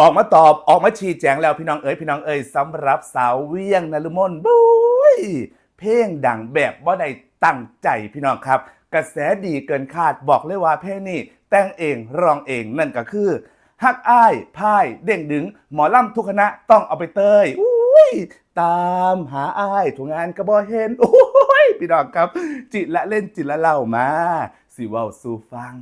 ออกมาตอบออกมาชี้แจงแล้วพี่น้องเอ๋ยพี่น้องเอ๋ยสำหรับสาวเวียงนฤมลบุ้ยเพลงดังแบบบ่ได้ตั้งใจพี่น้องครับ กระแสดีเกินคาดบอกเลยว่าเพลงนี้แต่งเองร้องเองนั่นก็คือฮักอ้ายพายเด้งดึง หมอล่ำทุกคณะต้องเอาไปเตยอุ้ยตามหาอ้ายทุกงานก็บ่เห็นโอ้ยพี่น้องครับ จิตละเล่นจิตละเล่ามาสิว้าสู่ฟัง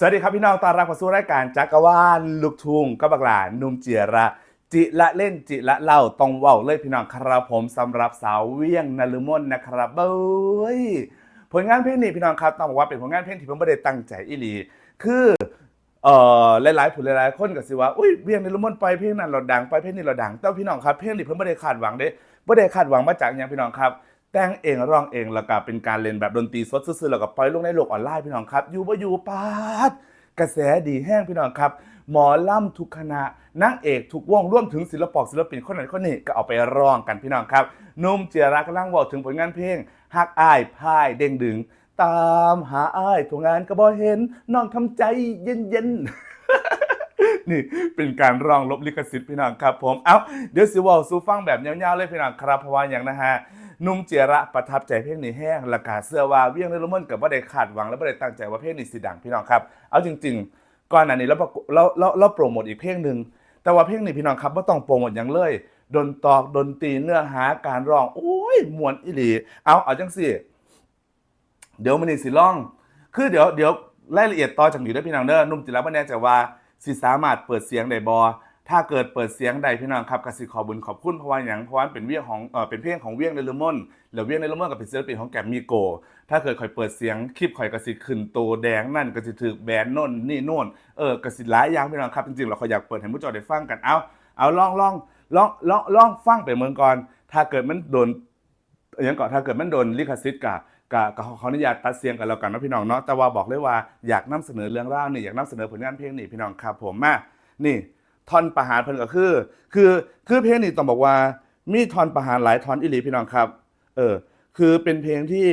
สวัสดีครับพี่น้องตอนรับเข้าสู่รายการจักรวาลลูกทุ่งกับบักหลานนุ่มเจียระ จิละเล่นจิละเล่าต้องเว้าเลยพี่น้องครับผมสำหรับสาวเวียงนฤมลนะครับเบ้ยผลงานเพลงนี้พี่น้องครับต้องบอกว่าเป็นผลงานเพลงที่ผมไม่ได้ตั้งใจอีหลี คือเอ่อหลายๆผู้หลายๆคนก็สิว่าอุ้ยเวียงนฤมลไปเพลงนั้นเราดังไปเพลงนี้เราดังแต่พี่น้องครับเพลงนี้เพิ่นไม่ได้คาดหวังเด้ไม่ได้คาดหวังมาจากอย่างพี่น้องครับ แต่งเองร้องเองแล้วก็เป็นการเล่นแบบดนตรีสดซื่อๆแล้วก็ปล่อยลงในโลกออนไลน์พี่น้องครับอยู่บ่อยู่ปาดกระแสดีแห้งพี่น้องครับ หมอล่ำทุกคณะนางเอกทุกวงร่วมถึงศิลปกศิลปินคนนั้นคนนี้ก็เอาไปร้องกันพี่น้องครับนุ่มเจียรักกำลังบอกถึงผลงานเพลงฮักอ้ายพายเด้งดึง ตามหาอ้ายทุกงานก็บ่เห็นน้องทำใจเย็นๆนี่เป็นการร้องลบลิขสิทธิ์พี่น้องครับ ผมเอ้าเดี๋ยวสิวอลซูฟังแบบยาวๆเลยพี่น้องครับเพราะว่าอย่างนะฮะ นุ่มเจียระประทับใจเพลงนี้แห้งและกาเสื้อว่าเวียงในละมันกับว่าได้คาดหวังและว่าได้ตั้งใจว่าเพลงนี้สิดังพี่น้องครับ เอาจริง ๆ ก่อนหน้านี้เราเราเราเราโปรโมทอีกเพลงหนึ่งแต่ว่าเพลงนี้พี่น้องครับว่าต้องโปรโมทอย่างเลยดนตอกดนตรีเนื้อหาการร้องโอ้ยมวนอีหลี เอาเอาจังสิเดี๋ยวมันนี่สิล่อง คือเดี๋ยวเดี๋ยวรายละเอียดต่อจากนี้ได้พี่น้องเด้อนุ่มจิระบ่แน่ใจว่าสิสามารถเปิดเสียงได้บ่ ถ้าเกิดเปิดเสียงใดพี่น้องครับกสิขอบุญขอบคุณเพราะว่าหยังเพราะว่าเป็นเวียงของเออเป็นเพลงของเวียงในเลมอนแล้วเวียงในเลมอนก็เป็นศิลปินของแกมมี่โก ถ้าเกิดข่อยเปิดเสียงคลิปข่อยกสิขึ้นโตแดงนั่นกสิถูกแบนโน่นนี่โน่นเออกสิหลายอย่างพี่น้องครับจริงๆเราขอยอยากเปิดให้ผู้จอได้ฟังกันเอาเอาลองลองลองลองลองฟังไปเมืองก่อน ถ้าเกิดมันโดนอย่างก่อนถ้าเกิดมันโดนลิขสิทธิ์กับกับกับขออนุญาตตัดเสียงกันแล้วกันนะพี่น้องเนาะแต่ว่าบอกเลยว่าอยากนำเสนอเรื่องราวนี่อยากนำเสนอผลงานเพลงนี่พี่น้องครับผมมานี่ ท่อนประหารเพิ่นก็คือ คือคือเพลงนี่ต้องบอกว่ามีท่อนประหารหลายท่อนอีหลีพี่น้องครับเออคือเป็นเพลงที่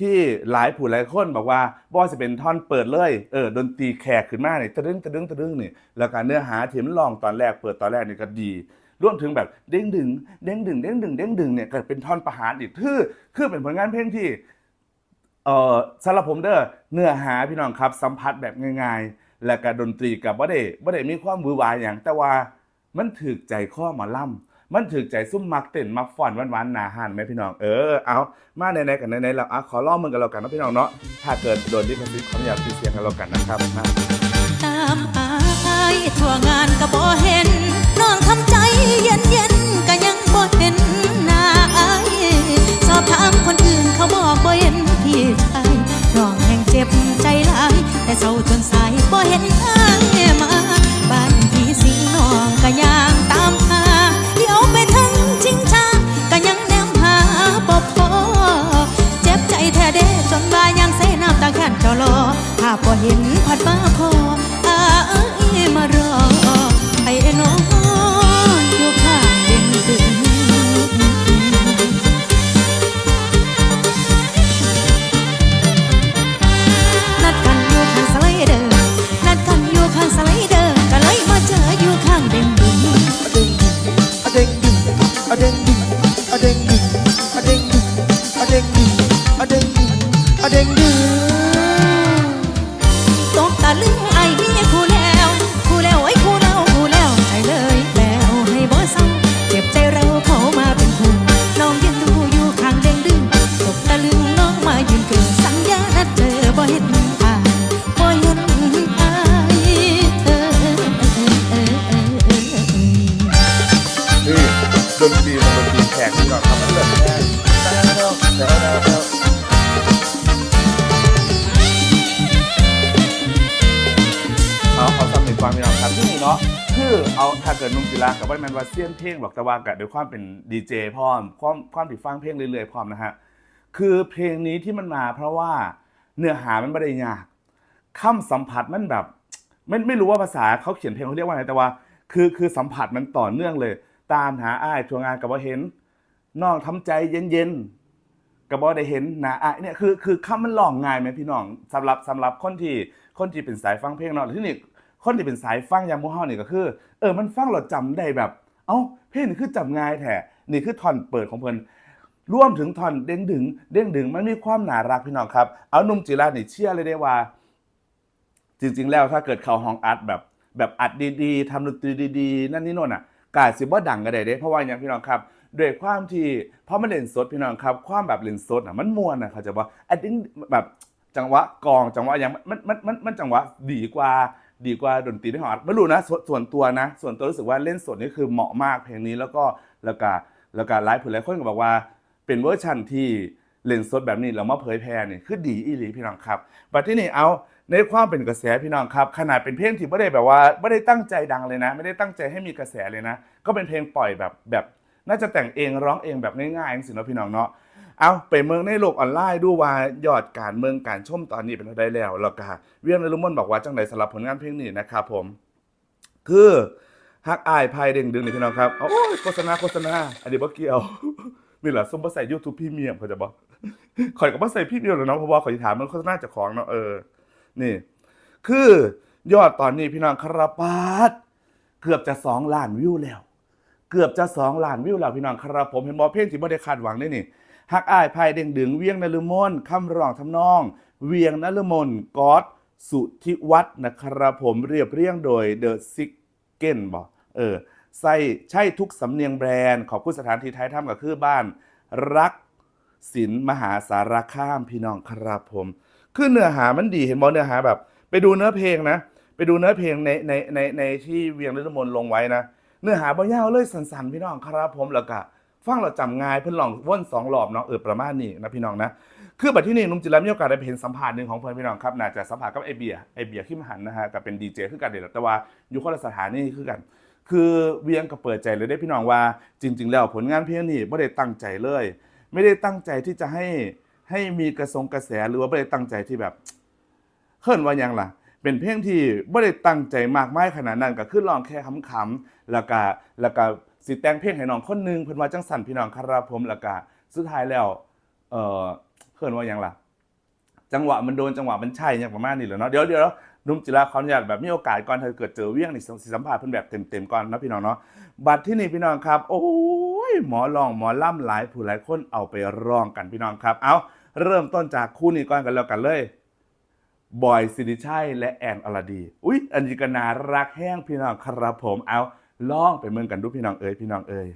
ที่หลายผู้หลายคนบอกว่าบ่ว่าจะเป็นท่อนเปิดเลยเออดนตรีแขกขึ้นมาเนี่ยตะดึงตะดึงตะดึงนี่แล้วก็เนื้อหาที่มันร้องตอนแรกเปิดตอนแรกนี่ก็ดีรวมถึงแบบเด้งดึงเด้งดึงเด้งดึงเด้งดึงเนี่ยก็เป็นท่อนประหารอีกคือคือเป็นผลงานเพลงที่เอ่อสำหรับผมเด้อเนื้อหาพี่น้องครับสัมผัสแบบง่าย ๆ และก็ดนตรีกับบ่ได้บ่ได้มีความวือหวายอย่างแต่ว่ามันถึกใจข้อหมอล่ำมันถึกใจซุ่มมักเต้นมักฟ้อนหวานๆหนาหันไหมพี่น้องเออเอามาไหนๆกันไหนๆแล้วอะขอร้องมึงกันแล้วกันนะพี่น้องเนาะถ้าเกิดโดนลิขสิทธิ์ขออนุญาตปิดเสียงกันแล้วกันนะครับมาตามอายทั่วงานก็บ่เห็นน้องทำใจเย็นๆก็ยังบ่เห็นหน้าอายสอบถามคนอื่นเขาบอกบ่เห็นพี่ชาย น้องแห่งเจ็บใจหลาย แต่เศร้าจนสายบ่เห็นทายมา เอาขอซ้ำอีกความพี่น้องครับที่นี่เนาะคือเอาถ้าเกิดนุ่มกีฬากับว่ามันว่าเซียนเพลงหรอกแต่ว่ากับด้วยความเป็นดีเจพร้อมความความติดฟังเพลงเรื่อยๆพร้อมนะฮะคือเพลงนี้ที่มันมาเพราะว่าเนื้อหามันไม่ได้ยากคำสัมผัสมันแบบไม่ไม่รู้ว่าภาษาเขาเขียนเพลงเขาเรียกว่าอะไรแต่ว่า คือคือสัมผัสมันต่อเนื่องเลย ตามหาอ้ายทัวงานกับว่าเห็นน้องทำใจเย็นๆก็บ่ได้เห็นน้าอายเนี่ยคือคือคำมันหลองง่ายไหมพี่น้องสำหรับสำหรับคนที่คนที่เป็นสายฟังเพลงเนาะที่นี่ คนที่เป็นสายฟังอยางมูเฮานี่ก็คือ เออมันฟังเราจำได้แบบ เอ้าเพลงนี่คือจำง่ายแท้นี่คือท่อนเปิดของเพิ่นร่วมถึงท่อนเด้งดึง เด้งดึงมันมีความน่ารักพี่น้องครับ เอานุ่มจิรานี่เชื่อเลยได้ว่า จริง ๆ แล้วถ้าเกิดเขาห้องอัดแบบ แบบอัดดีๆทำดนตรีดีๆ นั่นนี่โน่นอะกาสิบ่ดังก็ได้เด้เพราะว่าอย่างพี่น้องครับด้วยความที่เพราะมันเล่นสดพี่น้องครับ ความแบบเล่นสดอะมันมวนอะเขาจะว่าอัดดิ้งแบบจังหวะกองจังหวะอย่างมันมันมันมันจังหวะดีกว่า ดีกว่าดนตรีที่หองอัดไม่รู้นะส่วนส่วนตัวนะ ส่วนตัวรู้สึกว่าเล่นสดนี่คือเหมาะมากเพลงนี้แล้วก็แล้วก็แล้วก็ไลฟ์ผู้หลายคนก็บอกว่า เป็นเวอร์ชันที่เล่นสดแบบนี้เรามาเผยแพร่นี่คือดีอีหลีพี่น้องครับบัดที่นี่เอาในความเป็นกระแสพี่น้องครับ ขนาดเป็นเพลงที่ไม่ได้แบบว่าไม่ได้ตั้งใจดังเลยนะ ไม่ได้ตั้งใจให้มีกระแสเลยนะ ก็เป็นเพลงปล่อยแบบแบบน่าจะแต่งเองร้องเองแบบง่ายๆสิเนาะพี่น้องเนาะ เอาไปเมืองในโลกออนไลน์ดูว่ายอดการเมืองการชมตอนนี้เป็นเท่าใดแล้วแล้วก็เวียงนรุมนบอกว่าจังไดสำหรับผลงานเพลงนี้นะครับผม คือฮักอายภายเด้งดึงนี่พี่น้องครับโอ้ยโฆษณาโฆษณาอันนี้บ่เกี่ยวมีเหรอส้มบ่ใส่ YouTube พี่เมียมเขาจะบอกข่อยก็บ่ใส่พี่เมียมหรอกเนาะเพราะว่าข่อยถามมันโฆษณาจากของเนาะเออ นี่ คือยอดตอนนี้พี่น้องคาราบาดเกือบจะ2ล้านวิวแล้ว เกือบจะ2ล้านวิวแล้วพี่น้องครับผมเห็นบ่เพลงที่บ่ได้คาดหวังได้นี่ ฮักอายภายเด้งดึงเวียงนฤมลคำร้องทำนอง เวียงนฤมลกอดสุทธิวัฒน์นะครับผมเรียบเรียงโดย The Six เก้นบอกเออใส่ใช่ทุกสำเนียงแบรนด์ขอบคุณสถานที่ไทยทำกับคือบ้าน รักศิลมหาสารคามพี่น้องครับผม คือเนื้อหามันดีเห็นบอเนื้อหาแบบ ไปดูเนื้อเพลงนะ ไปดูเนื้อเพลงในในในในที่เวียงฤทมนลงไว้นะ เนื้อหาบ่ยาวเลยสันๆพี่น้องครับผมแล้วก็ ฟังเราจำง่ายเพิ่นลองว่นสองรอบเนาะเออประมาณนี้นะพี่น้องนะคือบัดที่นี่นุ่มจิรัมีโอกาสได้ไปเห็นสัมภาษณ์หนึ่งของเพื่อนพี่น้องครับน่าจะสัมภาษณ์กับไอเบียไอเบียร์ขิมหันนะฮะกับเป็นดีเจคือกันเด็ดแต่ว่าอยู่คนละสถานีคือกัน คือเวียงก็เปิดใจเลยได้พี่น้องว่า จริง ๆ แล้วผลงานเพลงนี้ไม่ได้ตั้งใจเลย ไม่ได้ตั้งใจที่จะให้ให้มีกระทรงกระแสหรือว่าไม่ได้ตั้งใจที่แบบเขินว่ายังล่ะเป็นเพลงที่ไม่ได้ตั้งใจมากมายขนาดนั้นก็คือลองแค่ขำๆแล้วก็แล้วก็ สิแต่งเพลงให้น้องคนหนึงเพิ่นว่าจังสั่นพี่น้องครับผมแล้วก็สุดท้ายแล้วเออเขินว่าหยังล่ะ จังหวะมันโดนจังหวะมันใช่อย่างประมาณนี้แหละเนาะเดี๋ยวเดี๋ยวนุ่มจิราขออนุญาตแบบมีโอกาสก่อนเธอเกิดเจอเวียงนี่สิสัมภาษณ์เพิ่นแบบเต็มๆก่อนนะพี่น้องเนาะบัตรที่นี่พี่น้องครับ โอ้ยหมอลองหมอล่ำหลายผู้หลายคนเอาไปร้องกันพี่น้องครับ เอาเริ่มต้นจากคู่นี้ก่อนกันแล้วกันเลยบอยสิริชัยและแอนอลดี อุ๊ย อันนี้ก็น่ารักแห้งพี่น้องครับผมเอา ล่องไปเมืองกันดูพี่น้องเอ๋ยพี่น้องเอ๋ย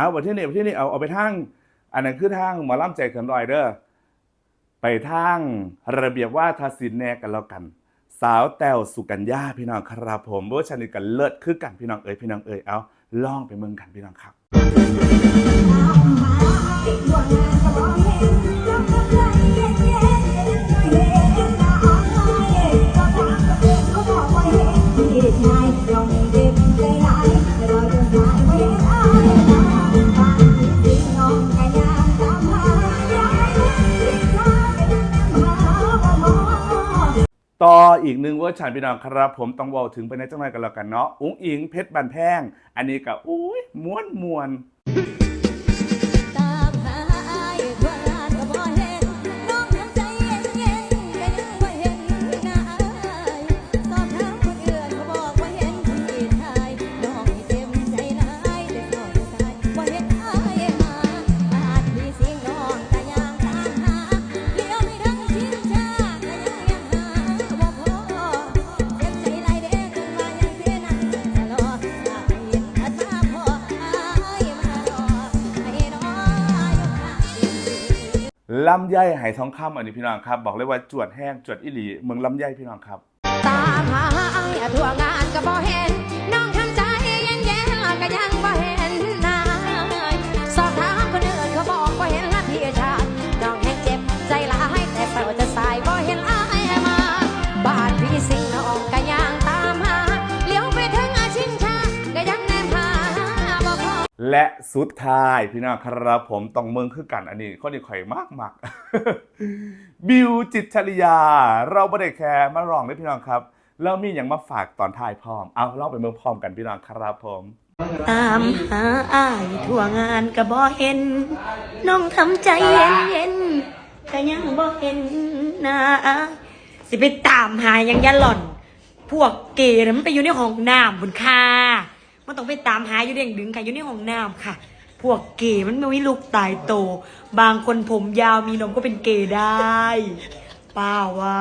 เอาวันที่นี่วันที่นี่เอาเอาไปทางอันนั้นคือทางหมอล่ำใจเขินรอยเด้อไปทางระเบียบว่าทศิลป์แน่กันแล้วกัน สาวแต้วสุกัญญาพี่น้องครับผมเวอร์ชันนี้กันเลิศคือกันพี่น้องเอ๋ยพี่น้องเอ๋ยเอาล่องไปเมืองกันพี่น้องครับ อีกหนึ่งเวอร์ชันพี่น้องครับ ผมต้องวอาถึงไปในจังไรกันแล้วกันเนาะ อุ้งอิงเพชรบันแพง อันนี้ก็อุ้ยม้วนมวน ลำไยหายทองคำอันนี้พี่น้องครับ บอกเลยว่าจวดแห้งจวดอิหลีเมืองลำไยพี่น้องครับ ตามหาไอ้ทั่วงานก็บ่เห็น สุดท้ายพี่น้องครับผมต้องเมืองคือกันอันนี้คนนี้ข่อยมากมากบิวจิตชริยา เราไม่ได้แคร์มารองเลยพี่น้องครับแล้วมีอย่างมาฝากตอนท้ายพร้อม เอาเล่าไปเมืองพร้อมกันพี่น้องครับผมตามหาอ้ายทั่วงานก็บ่เห็น น้องทำใจเย็นเย็นก็ยังบ่เห็นน้าอ้ายสิไปตามหายังยะหล่อน พวกเกย์น่ะมันไปอยู่ในห้องน้ำบุญคา ต้องไปตามหาอยู่เด้งดึงค่ะอยู่ในห้องน้ำค่ะ พวกเกย์มันไม่วิลูกตายโต บางคนผมยาวมีนมก็เป็นเกย์ได้ป้าว่า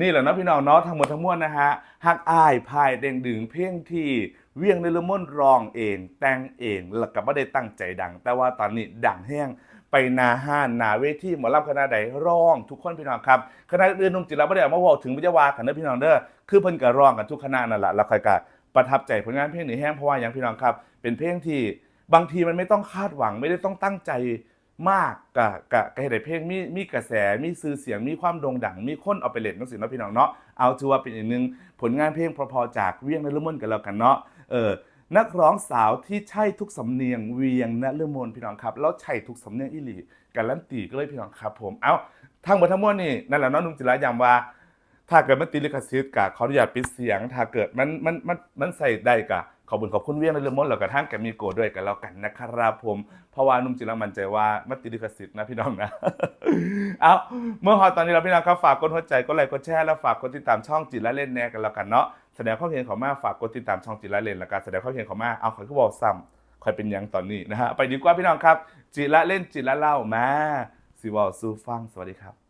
นี่แหละนะพี่น้องเนาะทั้งหมดทั้งมวลนะฮะฮักอายพายเด้งดึงเพลงที่เวียงในละม่นรองเอง แต่งเองแล้วก็ไม่ได้ตั้งใจดัง แต่ว่าตอนนี้ดังแห้งไปนาห้านนาเวทีหมอลำคณะใดร้อง ทุกคนพี่น้องครับคณะอื่นนุ่มจิตรไม่ได้เอามาบอกถึงวิจาวากันเด้อพี่น้องเด้อคือเพิ่นก็ร้องกันทุกคณะนั่นแหละแล้วใครก็ ประทับใจผลงานเพลงหนีแห้งเพราะว่าอย่างพี่น้องครับ เป็นเพลงที่บางทีมันไม่ต้องคาดหวังไม่ได้ต้องตั้งใจมากกะกะกะเหตุเพลงมีมีกระแสมีซื้อเสียงมีความโด่งดัง มีคนเอาไปเล่นนักศิลป์พี่น้องเนาะเอาถือว่าเป็นอีกหนึ่งผลงานเพลงพอๆจากเวียงนฤมลกันแล้วกันเนาะเออนักร้องสาวที่ใช่ทุกสำเนียงเวียงนฤมลพี่น้องครับแล้วใช่ทุกสำเนียงอีหลีการันตีก็เลยพี่น้องครับผมเอาทั้งหมดทั้งมวลนี่นั่นแหละเน้องนุ่มจิรายามว่า ถ้าเกิดมันติดลิขสิทธิ์กะขออนุญาตปิดเสียง ถ้าเกิดมันมันมันมันใส่ได้กะขอบคุณขอบคุณเวียงในเรื่องมดแล้วก็ทั้งแกมีโกด้วยกันแล้วกันนะครับผมเพราะว่านุ่มจิรังมั่นใจว่ามันติดลิขสิทธิ์นะพี่น้องนะเอาเมื่อฮอตอนนี้เราพี่น้องครับฝากกดหัวใจกดไลค์กดแชร์แล้วฝากกดติดตามช่องจิตและเล่นแน่กันแล้วกันเนาะแสดงความเห็นของมาฝากกดติดตามช่องจิตและเล่นแล้วกันแสดงความเห็นของมาเอาขอยก็บอกซ้ำคอยเป็นยังตอนนี้นะฮะไปดีกว่าพี่น้องครับ จิตและเล่นจิตและเล่ามาสิวอลซูฟังสวัสดีครับ